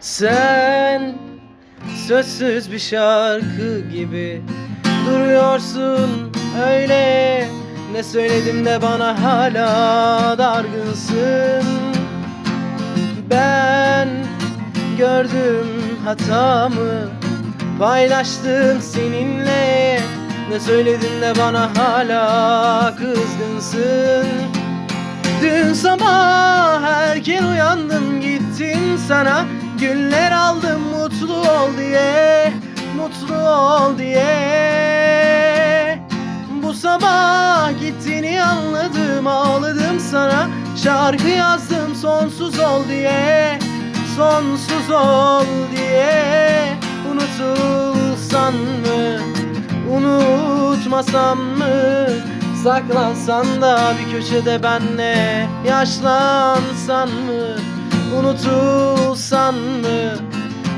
Sen sözsüz bir şarkı gibi duruyorsun öyle. Ne söyledim de bana hala dargınsın. Ben gördüm hatamı Paylaştım seninle. Ne söyledin de bana hala kızgınsın. Dün sabah erken uyandım gittim sana Güller aldım mutlu ol diye Mutlu ol diye. Bu sabah gittiğini anladım ağladım sana. Şarkı yazdım sonsuz ol diye Sonsuz ol diye. Unutulsan mı Unutmasam mı? Saklansan da bir köşede benle Yaşlansan mı mı?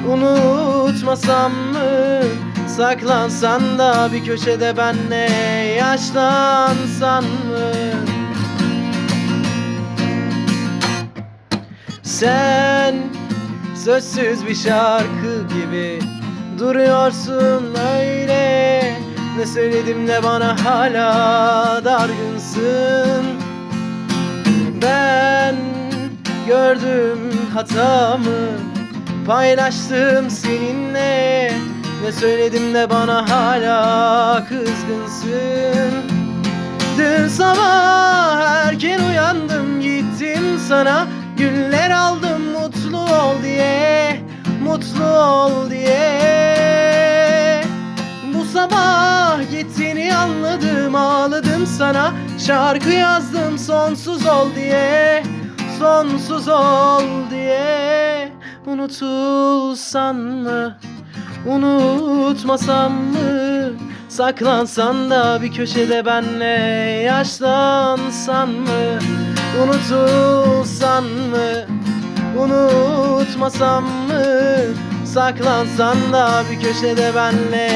Unutmasam mı? Saklansan da bir köşede benle Yaşlansan mı? Sen sözsüz bir şarkı gibi Duruyorsun öyle. Ne söyledim de bana hala dargınsın. Ben gördüm hatamı Paylaştım seninle. Ne söyledim de bana hala kızgınsın. Dün sabah erken uyandım gittim sana. Güller aldım mutlu ol diye Mutlu ol diye. Bu sabah gittiğini anladım ağladım sana. Şarkı yazdım sonsuz ol diye Sonsuz ol diye Unutulsan mı? Unutmasam mı? Saklansan da bir köşede benle Yaşlansan mı? Unutulsan mı? Unutmasam mı? Saklansan da bir köşede benle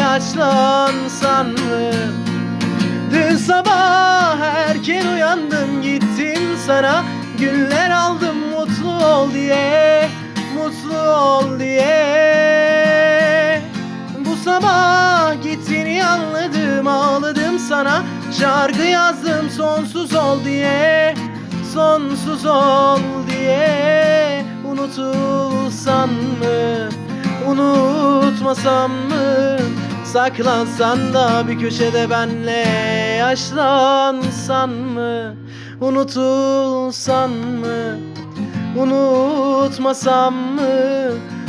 Yaşlansan mı? Dün sabah Güller aldım mutlu ol diye Mutlu ol diye. Bu sabah gittiğini anladım ağladım sana. Şarkı yazdım sonsuz ol diye Sonsuz ol diye. Unutulsan mı Unutmasam mı? Saklansan da bir köşede benle Yaşlansan mı Unutulsan mı Unutmasam mı?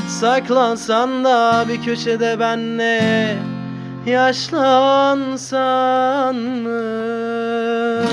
Saklansan da bir köşede benle Yaşlansan mı